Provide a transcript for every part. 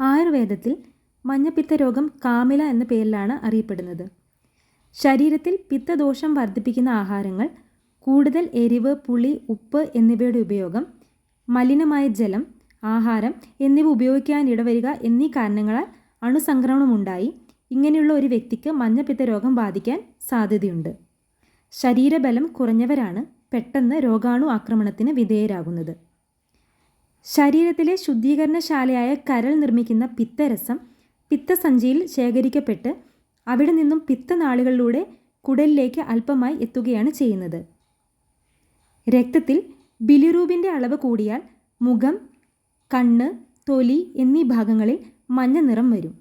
ആയുർവേദത്തിൽ മഞ്ഞപ്പിത്ത രോഗം കാമില എന്ന പേരിലാണ് അറിയപ്പെടുന്നത്. ശരീരത്തിൽ പിത്തദോഷം വർദ്ധിപ്പിക്കുന്ന ആഹാരങ്ങൾ കൂടുതൽ എരിവ് പുളി ഉപ്പ് എന്നിവയുടെ ഉപയോഗം മലിനമായ ജലം ആഹാരം എന്നിവ ഉപയോഗിക്കാൻ ഇടവരിക എന്നീ കാരണങ്ങളാൽ അണുസംക്രമണമുണ്ടായി. ഇങ്ങനെയുള്ള ഒരു വ്യക്തിക്ക് മഞ്ഞപ്പിത്ത രോഗം ബാധിക്കാൻ സാധ്യതയുണ്ട്. ശരീരബലം കുറഞ്ഞവരാണ് പെട്ടെന്ന് രോഗാണു ആക്രമണത്തിന് വിധേയരാകുന്നത്. ശരീരത്തിലെ ശുദ്ധീകരണശാലയായ കരൾ നിർമ്മിക്കുന്ന പിത്തരസം പിത്തസഞ്ചിയിൽ ശേഖരിക്കപ്പെട്ട് അവിടെ നിന്നും പിത്തനാളികളിലൂടെ കുടലിലേക്ക് അല്പമായി എത്തുകയാണ് ചെയ്യുന്നത്. രക്തത്തിൽ ബിലിറൂബിന്റെ അളവ് കൂടിയാൽ മുഖം കണ്ണ് തൊലി എന്നീ ഭാഗങ്ങളിൽ മഞ്ഞ നിറം വരും.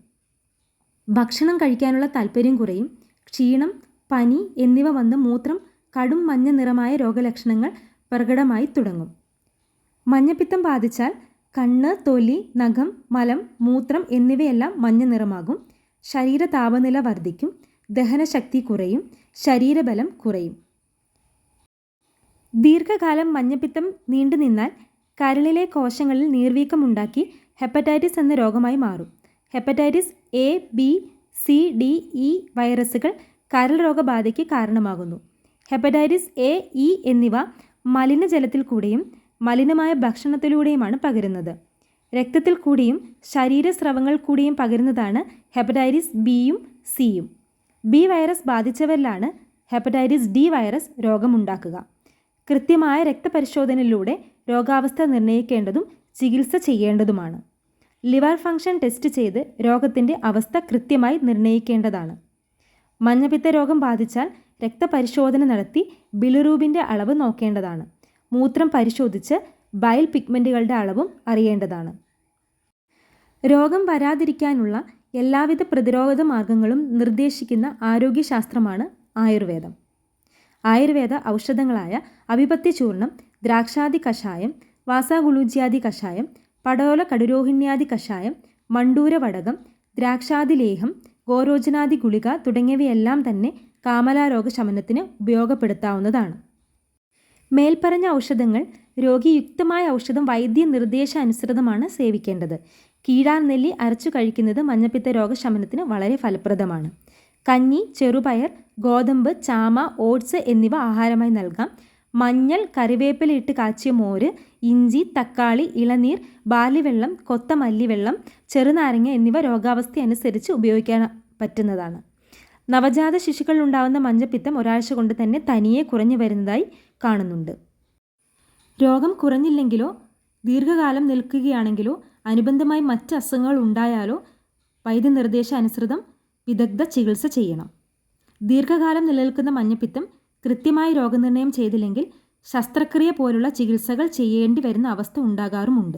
ഭക്ഷണം കഴിക്കാനുള്ള താല്പര്യം കുറയും. ക്ഷീണം പനി എന്നിവ വന്ന് മൂത്രം കടും മഞ്ഞ നിറമായ രോഗലക്ഷണങ്ങൾ പ്രകടമായി തുടങ്ങും. മഞ്ഞപ്പിത്തം ബാധിച്ചാൽ കണ്ണ് തൊലി നഖം മലം മൂത്രം എന്നിവയെല്ലാം മഞ്ഞ നിറമാകും. ശരീര താപനില വർദ്ധിക്കും. ദഹനശക്തി കുറയും. ശരീരബലം കുറയും. ദീർഘകാലം മഞ്ഞപ്പിത്തം നീണ്ടു നിന്നാൽ കരളിലെ കോശങ്ങളിൽ നീർവീക്കമുണ്ടാക്കി ഹെപ്പറ്റൈറ്റിസ് എന്ന രോഗമായി മാറും. Hepatitis A B C D E വൈറസുകൾ കരൾ രോഗബാധയ്ക്ക് കാരണമാകുന്നു. ഹെപ്പറ്റൈറ്റിസ് എ ഇ എന്നിവ മലിനജലത്തിൽ കൂടെയും മലിനമായ ഭക്ഷണത്തിലൂടെയുമാണ് പകരുന്നത്. രക്തത്തിൽ കൂടിയും ശരീരസ്രവങ്ങൾ കൂടിയും പകരുന്നതാണ് ഹെപ്പറ്റൈറ്റിസ് ബിയും സിയും ബി വൈറസ് ബാധിച്ചവരിലാണ് ഹെപ്പറ്റൈറ്റിസ് ഡി വൈറസ് രോഗമുണ്ടാക്കുക. കൃത്യമായ രക്തപരിശോധനയിലൂടെ രോഗാവസ്ഥ നിർണയിക്കേണ്ടതും ചികിത്സ ചെയ്യേണ്ടതുമാണ്. ലിവർ ഫംഗ്ഷൻ ടെസ്റ്റ് ചെയ്ത് രോഗത്തിന്റെ അവസ്ഥ കൃത്യമായി നിർണയിക്കേണ്ടതാണ്. മഞ്ഞപ്പിത്ത രോഗം ബാധിച്ചാൽ രക്തപരിശോധന നടത്തി ബിലിറൂബിന്റെ അളവ് നോക്കേണ്ടതാണ്. മൂത്രം പരിശോധിച്ച് ബയൽ പിഗ്മെന്റുകളുടെ അളവും അറിയേണ്ടതാണ്. രോഗം വരാതിരിക്കാനുള്ള എല്ലാവിധ പ്രതിരോധ മാർഗങ്ങളും നിർദ്ദേശിക്കുന്ന ആരോഗ്യശാസ്ത്രമാണ് ആയുർവേദം. ആയുർവേദ ഔഷധങ്ങളായ അവിപത്തി ചൂർണം ദ്രാക്ഷാദി കഷായം വാസാഗുളൂജ്യാദി കഷായം പടോല കടുരോഹിണ്യാദി കഷായം മണ്ടൂര വടകം ദ്രാക്ഷാദി ലേഹം ഗോരോചനാദി ഗുളിക തുടങ്ങിയവയെല്ലാം തന്നെ കാമലാരോഗ ശമനത്തിന് ഉപയോഗപ്പെടുത്താവുന്നതാണ്. മേൽപ്പറഞ്ഞ ഔഷധങ്ങൾ രോഗിയുക്തമായ ഔഷധം വൈദ്യ നിർദ്ദേശാനുസൃതമാണ് സേവിക്കേണ്ടത്. കീഴാർ നെല്ലി അരച്ചു കഴിക്കുന്നത് മഞ്ഞപ്പിത്ത രോഗശമനത്തിന് വളരെ ഫലപ്രദമാണ്. കഞ്ഞി ചെറുപയർ ഗോതമ്പ് ചാമ ഓട്സ് എന്നിവ ആഹാരമായി നൽകാം. മഞ്ഞൾ കറിവേപ്പില ഇട്ട് കാച്ചിയ മോര് ഇഞ്ചി തക്കാളി ഇളനീർ ബാലിവെള്ളം കൊത്തമല്ലിവെള്ളം ചെറുനാരങ്ങ എന്നിവ രോഗാവസ്ഥ അനുസരിച്ച് ഉപയോഗിക്കാൻ പറ്റുന്നതാണ്. നവജാത ശിശുക്കളിൽ ഉണ്ടാകുന്ന മഞ്ഞപ്പിത്തം ഒരാഴ്ച കൊണ്ട് തന്നെ തനിയെ കുറഞ്ഞു വരുന്നതായി കാണുന്നുണ്ട്. രോഗം കുറഞ്ഞില്ലെങ്കിലോ ദീർഘകാലം നിൽക്കുകയാണെങ്കിലോ അനുബന്ധമായി മറ്റ് അസുഖങ്ങൾ ഉണ്ടായാലോ വൈദ്യനിർദ്ദേശാനുസൃതം വിദഗ്ധ ചികിത്സ ചെയ്യണം. ദീർഘകാലം നിലനിൽക്കുന്ന മഞ്ഞപ്പിത്തം കൃത്യമായി രോഗനിർണയം ചെയ്തില്ലെങ്കിൽ ശസ്ത്രക്രിയ പോലുള്ള ചികിത്സകൾ ചെയ്യേണ്ടി വരുന്ന അവസ്ഥ ഉണ്ടാകാറുമുണ്ട്.